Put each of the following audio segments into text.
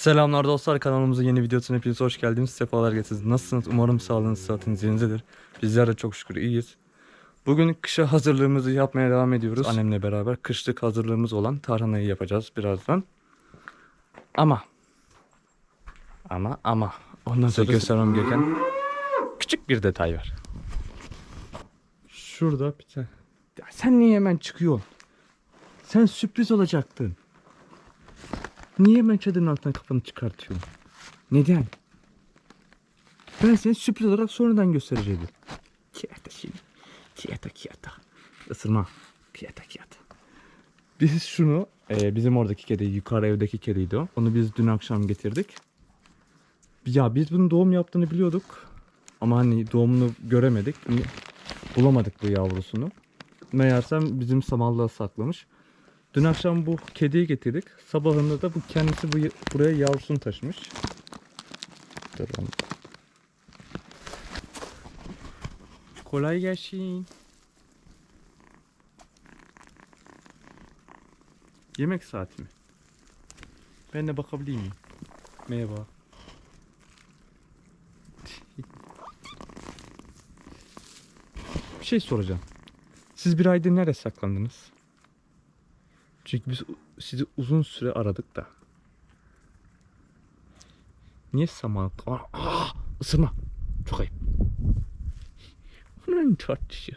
Selamlar dostlar kanalımızın yeni videosuna hepiniz hoş geldiniz. Sefalar getirdiniz. Nasılsınız? Umarım sağlığınız, sıhhatiniz yerindedir. Bizler de çok şükür iyiyiz. Bugün kışa hazırlığımızı yapmaya devam ediyoruz. Annemle beraber kışlık hazırlığımız olan tarhanayı yapacağız birazdan. Ama ama ama ondan sonra göstermem gereken küçük bir detay var. Şurada bir tane. Sen niye hemen çıkıyorsun? Sen sürpriz olacaktın. Niye hemen çadırın altından kafanı çıkartıyorsun? Neden? Ben seni sürpriz olarak sonradan göstereceğim. Kiyata şimdi. Kiyata kiyata. Isırma. Kiyata kiyata. Biz şunu, e, bizim oradaki kedi, yukarı evdeki kediydi o. Onu biz dün akşam getirdik. Ya biz bunun doğum yaptığını biliyorduk. Ama hani doğumunu göremedik. Bulamadık bu yavrusunu. Meğersem bizim samallığa saklamış. Dün akşam bu kediyi getirdik. Sabahında da bu kendisi bu buraya yavrusunu taşımış. Dur. Kolay gelsin. Yemek saati mi? Ben de bakabilir miyim? Merhaba. Bir şey soracağım. Siz bir aydır nereye saklandınız? Çünkü biz sizi uzun süre aradık da. Niye saman... Aa, ısırma. Çok ayıp. Onun tatlısı.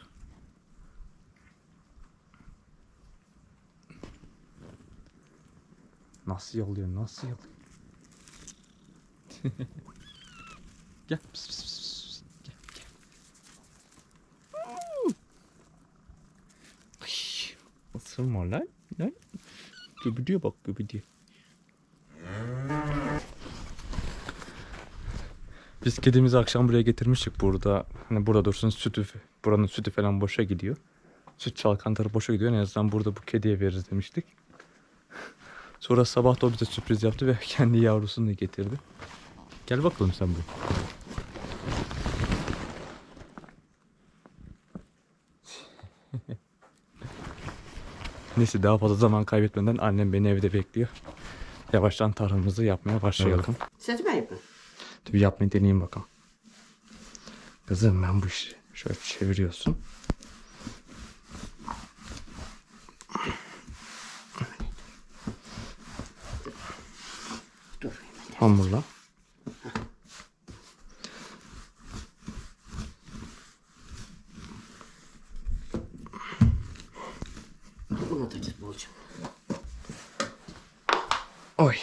Nasıl yalıyor, nasıl yalıyor? gel. Pıs, pıs, pıs. Gel, gel. Isırma lan. Lan. Göbüdüyor bak göbüdüyor. Biz kedimizi akşam buraya getirmiştik burada. Hani burada dursun sütü, buranın sütü falan boşa gidiyor. Süt çalkantarı boşa gidiyor. En azından burada bu kediye veririz demiştik. Sonra sabah da o bize sürpriz yaptı ve kendi yavrusunu da getirdi. Gel bakalım sen bu. Neyse daha fazla zaman kaybetmeden annem beni evde bekliyor. Yavaştan tarhamızı yapmaya başlayalım. Setime yapın. Dur bir yapmayı deneyeyim bakalım. Kızım ben bu işi şöyle çeviriyorsun. Dur. Hamurla. Git bolca. Oy.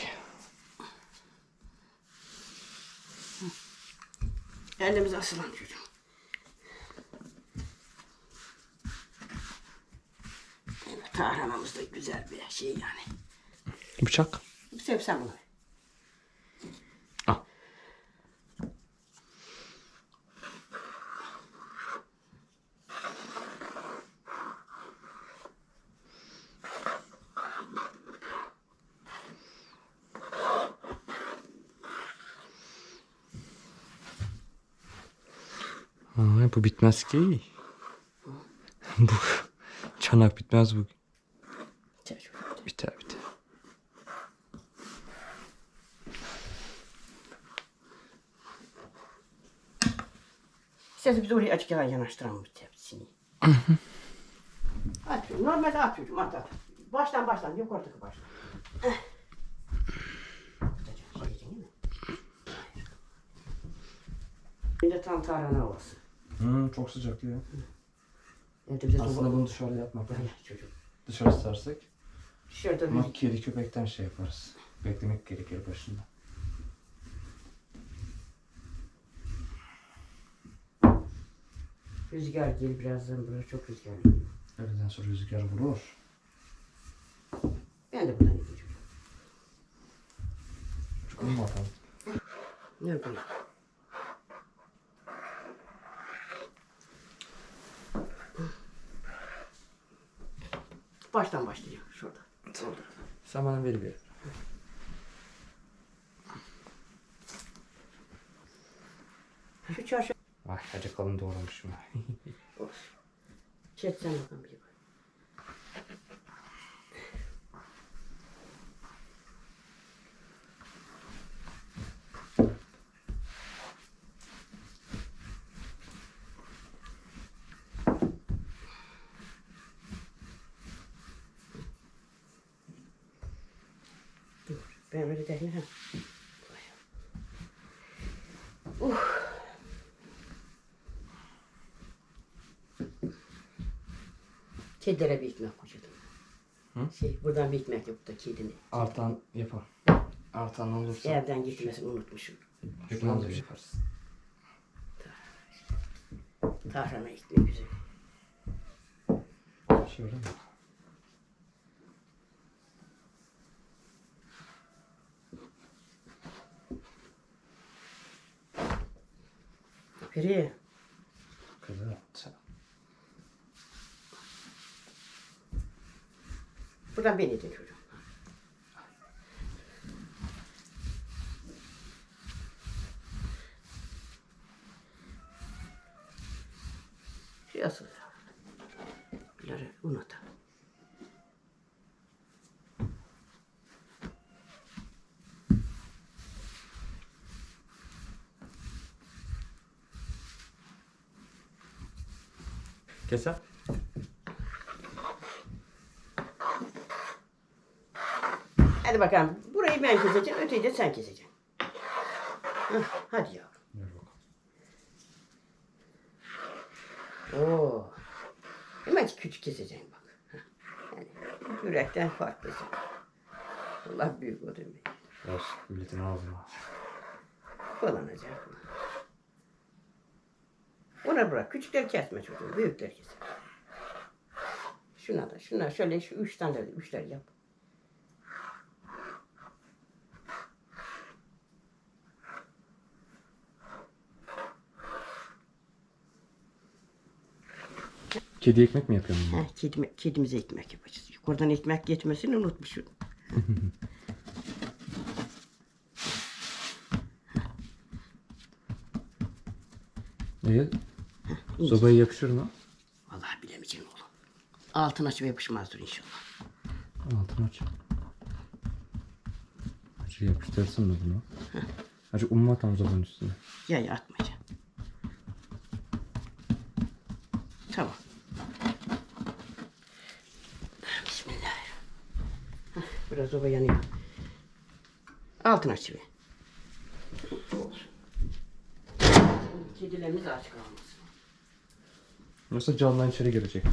Elimize asılan çocuğum. Evet, tahranamız da güzel bir şey yani. Bıçak. Sev sen bunu. Ay, bu bitmez ki. bu çanak bitmez bu. Çek şöyle. Biter biter. İstersen biz oraya açık yana yanaştıralım bir tepsini. At çocuğum. Normalde at çocuğum at at. Baştan baştan yukarıdaki baştan. Eh. Şey. Bir de tam tahrana havası. Hmm, çok sıcak ya. Evde bize Aslında bunu dışarıda yapmak. Hayır çocuğum. Dışarı istersek. Dışarıda Ama bir kedi köpekten şey yaparız. Beklemek gerekir başında. rüzgar gel birazdan buraya çok rüzgar geliyor. Öğleden sonra rüzgar vurur. Ben de buradan gideceğim. Çıkalım bakalım. Ne yapayım? Baştan başlayacağım şurada. Solda. Sen bana ver bir. Şu çarşı. Ay acı kalın doğramışım. Çetsen bakalım bir bak. Ben öyle değil ha. Uh. Kedilere bir ekmek kocadım. Hı? Şey, buradan bir ekmek yok da kedini. Artan yapar. Artan olursa Evden gitmesini unutmuşum. Pekmez de yaparız. Tarhana ekmeği güzel. Şöyle mi? Piri. Kızım. Buradan beni de çocuğum. Keser. Hadi bakalım. Burayı ben keseceğim. Öteyi de sen keseceksin. Hah, hadi yavrum. Oo. Hemen küçük keseceğim bak. Yani yürekten farklı. Allah büyük o demek. Ver milletin ağzına. Kullanacak. Ona bırak. Küçükleri kesme çocuğum. Büyükleri kes. Şuna da, şuna şöyle şu üç tane de üçler yap. Kedi ekmek mi yapıyorsun? Ha, kedime, kedimize ekmek yapacağız. Yukarıdan ekmek getmesini unutmuşum. İyi. Sobaya yakışır mı? Vallahi bilemeyeceğim oğlum. Altın açıp yapışmazdır inşallah. Altını aç. Acı yapıştırsın mı bunu? Acı un mu atalım sobanın üstüne? Ya ya atmayacağım. Tamam. Bismillahirrahmanirrahim. Hah, Biraz oba yanıyor. Altın açı be. Olsun. Kedilerimiz aç kalmasın. Yoksa camdan içeri girecek.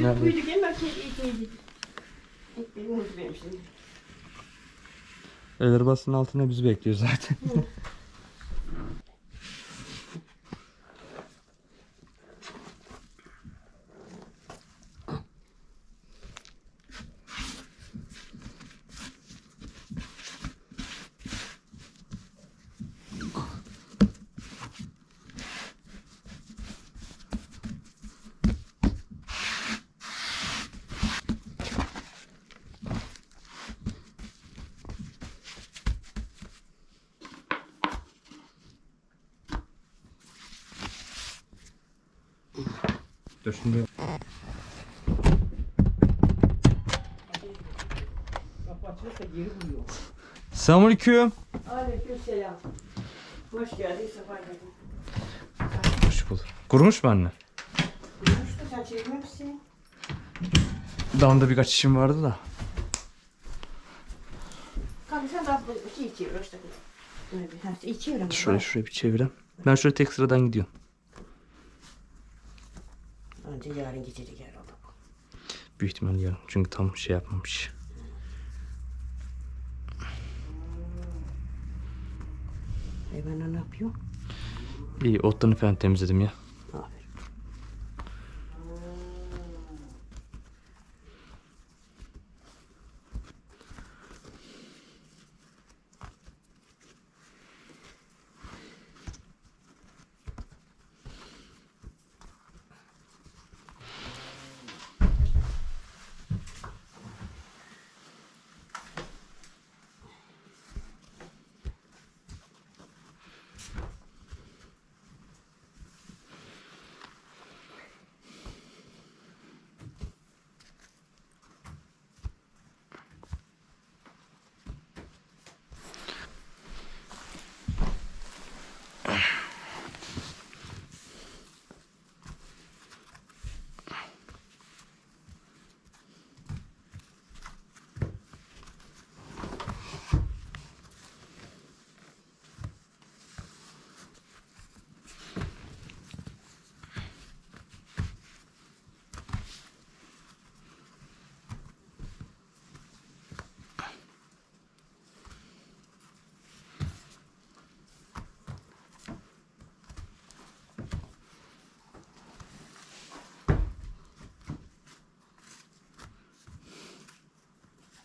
Nerede? Büyüdük hemen kedi kedi. Benim unuttu benim şimdi. El arabasının altında bizi bekliyor zaten. Dur şimdi. Kapı açılırsa geri buluyor. Selamünaleyküm. Aleykümselam. Hoş geldin, sefa geldin. Hoş bulduk. Kurumuş mu anne? Durmuştu, sen çevirmemişsin. Damda birkaç işim vardı da. Kanka sen daha bu şeyi çevir, hoş. Böyle bir, ha, iyi çevir ama. Şöyle şuraya bir çevireyim. Ben şöyle tek sıradan gidiyorum. Anca yarın geceli gel oğlum. Büyük ihtimal yarın. Çünkü tam şey yapmamış. E ben ne yapıyorum? İyi otlarını falan temizledim ya.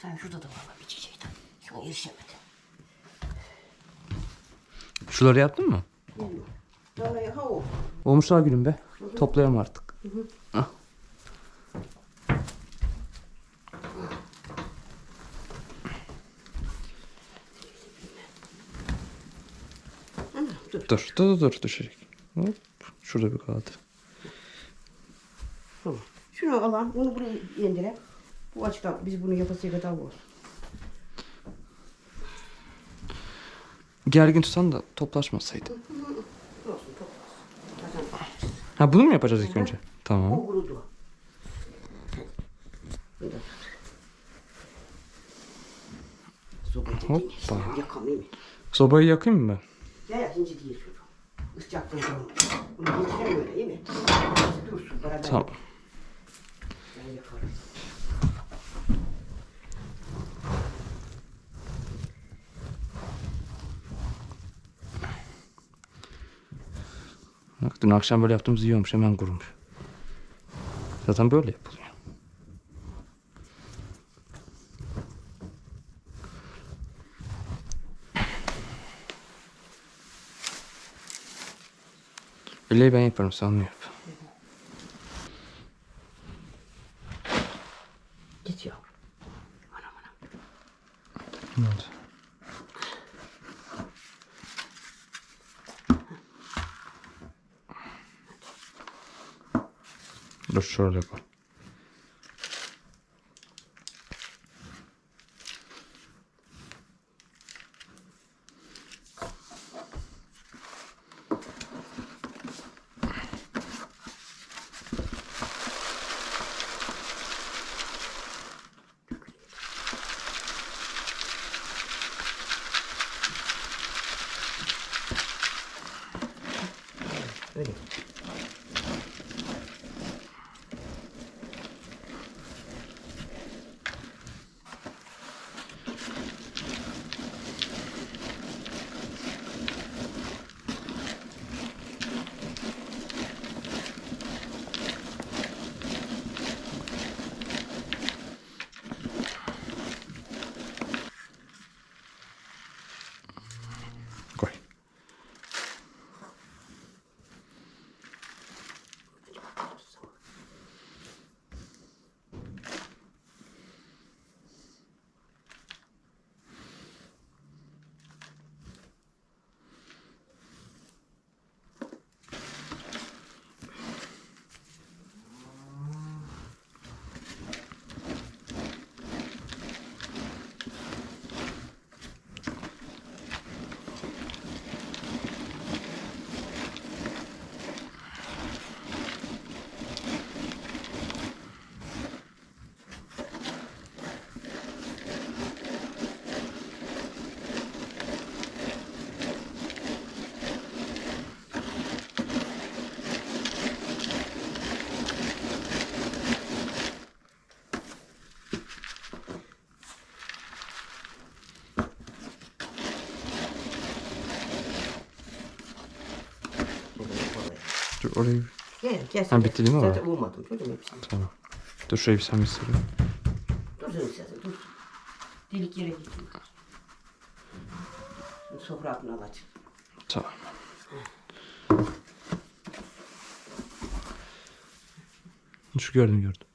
Ha, şurada da var bak bir çiçek. Şuna erişemedi. Şuları yaptın mı? Vallahi ha o. Olmuşlar gülüm be. Toplayalım artık. Ah. Dur. Dur, dur, dur, dur, düşecek. Hop, şurada bir kaldı. Tamam. Şunu alalım. Bunu buraya indire. Bu açıdan biz bunu yapasıya kadar olur. Gergin tutsan da toplaşmasaydı. Olsun toplasın. Zaten Ha bunu mu yapacağız ilk önce? Tamam. o kurudu. Bunu da tut. Hoppa. Yakamayayım? Sobayı yakayım mı ben? Ya yakıncı değil çocuğum. Isıcaklığın durmuyor. Bunu geçirem öyle değil mi? Dursun beraber. Tamam. Ben yakarım. Bak dün akşam böyle yaptığımız iyi olmuş. Hemen kurumuş. Zaten böyle yapılıyor. Bileği ben yaparım sen onu yap. Git yavrum. Anam anam. Ne oldu? Dur şöyle koy. Öyle. Koy. Dur orayı. Gel gel. Ha, bitti değil mi? Zaten olmadım çocuğum hepsini. Tamam. Dur şurayı bir sen bir sürü. Dursun istersen dursun. Delik yere gitsin. Şimdi sofra altına alacağım. Tamam. Şu gördüm gördüm.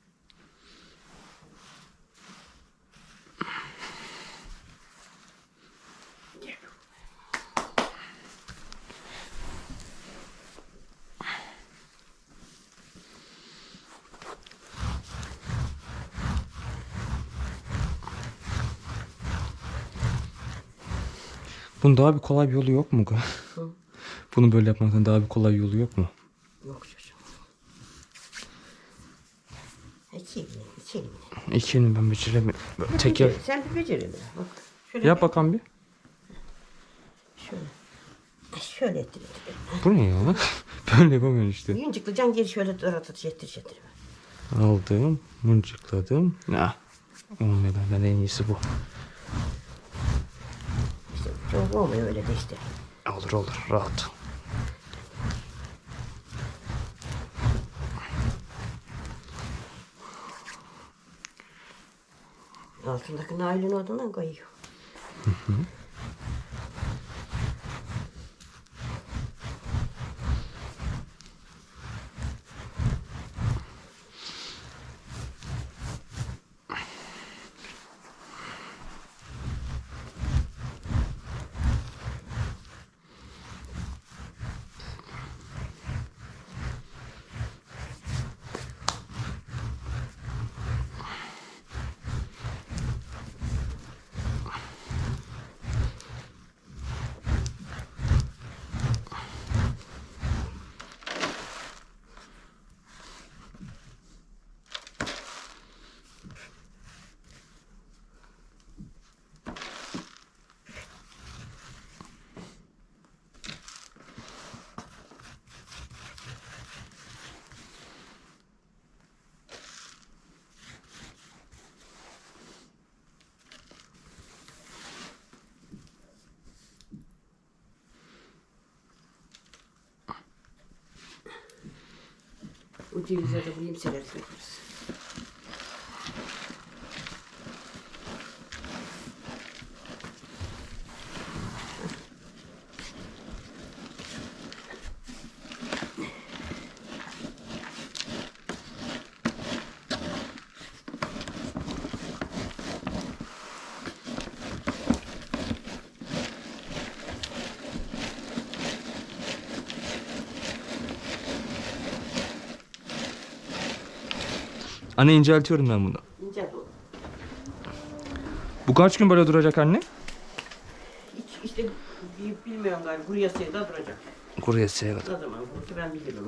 Bunun daha bir kolay bir yolu yok mu? Bunu böyle yapmaktan daha bir kolay yolu yok mu? Yok çocuğum. İki eline, iki ben beceremiyorum. Teker. Sen bir becer hele. Bak. Şöyle Yap bir- bakalım bir. Şöyle. Şöyle ettir ettir. Bu ne ya? Böyle yapamıyorum işte. Yüncüklü geri şöyle daratıp şettir şettir. Aldım, mıncıkladım. Olmuyor benden en iyisi bu. Çok olmuyor öyle de işte. Olur olur rahat. Altındaki naylon odundan kayıyor. O cevizleri de bulayım Anne inceltiyorum ben bunu. İnce bu. Bu kaç gün böyle duracak anne? Hiç işte bi- bilmiyorum galiba buraya da duracak. Kuruya sevdim. Ne zaman kursu ben bilirim.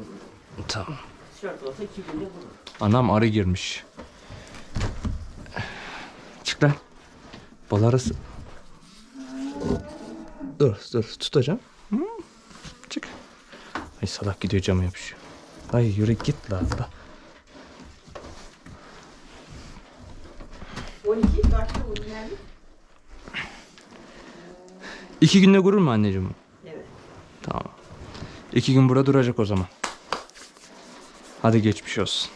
Tamam. Şart olsa iki günde kurur. Anam arı girmiş. Çık lan. Bal arısı. Dur dur tutacağım. Hı, Çık. Ay salak gidiyor cama yapışıyor. Ay yürü git la. la. 12 kaçta bu nerede? İki günde kurur mu anneciğim? Evet. Tamam. İki gün burada duracak o zaman. Hadi geçmiş olsun.